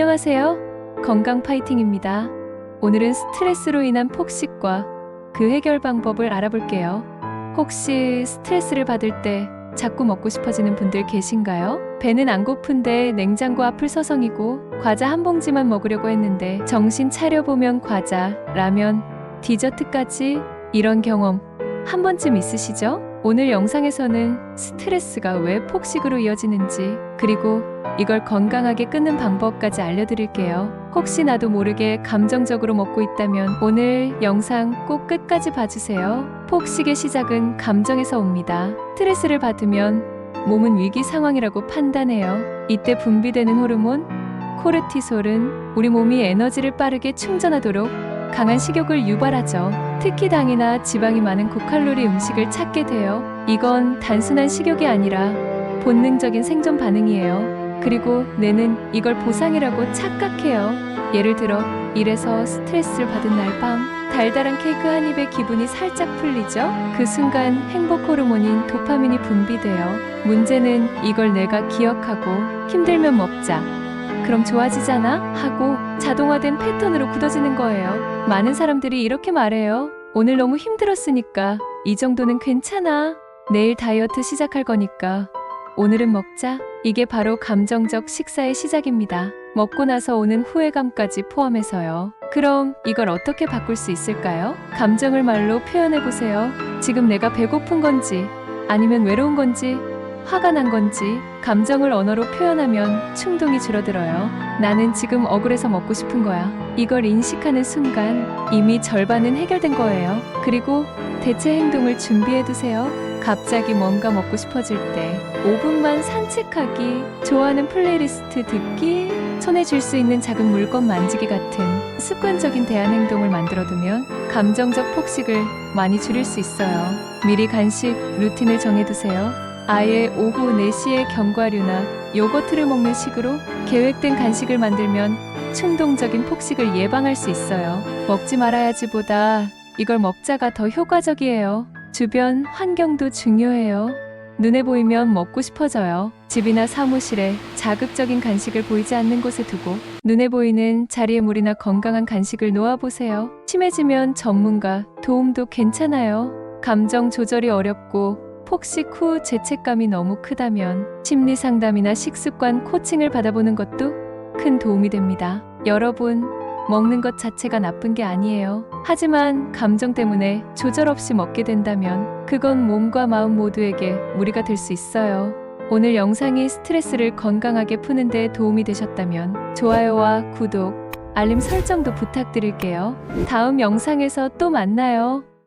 안녕하세요. 건강 파이팅입니다. 오늘은 스트레스로 인한 폭식과 그 해결 방법을 알아볼게요. 혹시 스트레스를 받을 때 자꾸 먹고 싶어지는 분들 계신가요? 배는 안 고픈데 냉장고 앞을 서성이고 과자 한 봉지만 먹으려고 했는데 정신 차려보면 과자, 라면, 디저트까지 이런 경험 한 번쯤 있으시죠? 오늘 영상에서는 스트레스가 왜 폭식으로 이어지는지 그리고 이걸 건강하게 끊는 방법까지 알려드릴게요. 혹시 나도 모르게 감정적으로 먹고 있다면 오늘 영상 꼭 끝까지 봐주세요. 폭식의 시작은 감정에서 옵니다. 스트레스를 받으면 몸은 위기 상황이라고 판단해요. 이때 분비되는 호르몬 코르티솔은 우리 몸이 에너지를 빠르게 충전하도록 강한 식욕을 유발하죠. 특히 당이나 지방이 많은 고칼로리 음식을 찾게 돼요. 이건 단순한 식욕이 아니라 본능적인 생존 반응이에요. 그리고 뇌는 이걸 보상이라고 착각해요. 예를 들어 일에서 스트레스를 받은 날 밤 달달한 케이크 한 입에 기분이 살짝 풀리죠? 그 순간 행복 호르몬인 도파민이 분비돼요. 문제는 이걸 뇌가 기억하고 힘들면 먹자. 그럼 좋아지잖아? 하고 자동화된 패턴으로 굳어지는 거예요. 많은 사람들이 이렇게 말해요. 오늘 너무 힘들었으니까 이 정도는 괜찮아. 내일 다이어트 시작할 거니까 오늘은 먹자. 이게 바로 감정적 식사의 시작입니다. 먹고 나서 오는 후회감까지 포함해서요. 그럼 이걸 어떻게 바꿀 수 있을까요? 감정을 말로 표현해 보세요. 지금 내가 배고픈 건지 아니면 외로운 건지 화가 난 건지 감정을 언어로 표현하면 충동이 줄어들어요. 나는 지금 억울해서 먹고 싶은 거야. 이걸 인식하는 순간 이미 절반은 해결된 거예요. 그리고 대체 행동을 준비해 두세요. 갑자기 뭔가 먹고 싶어질 때 5분만 산책하기, 좋아하는 플레이리스트 듣기, 손에 쥘 수 있는 작은 물건 만지기 같은 습관적인 대안 행동을 만들어두면 감정적 폭식을 많이 줄일 수 있어요. 미리 간식 루틴을 정해두세요. 아예 오후 4시에 견과류나 요거트를 먹는 식으로 계획된 간식을 만들면 충동적인 폭식을 예방할 수 있어요. 먹지 말아야지보다 이걸 먹자가 더 효과적이에요. 주변 환경도 중요해요. 눈에 보이면 먹고 싶어져요. 집이나 사무실에 자극적인 간식을 보이지 않는 곳에 두고 눈에 보이는 자리에 물이나 건강한 간식을 놓아보세요. 심해지면 전문가 도움도 괜찮아요. 감정 조절이 어렵고 폭식 후 죄책감이 너무 크다면 심리 상담이나 식습관 코칭을 받아보는 것도 큰 도움이 됩니다. 여러분, 먹는 것 자체가 나쁜 게 아니에요. 하지만 감정 때문에 조절 없이 먹게 된다면 그건 몸과 마음 모두에게 무리가 될 수 있어요. 오늘 영상이 스트레스를 건강하게 푸는 데 도움이 되셨다면 좋아요와 구독, 알림 설정도 부탁드릴게요. 다음 영상에서 또 만나요.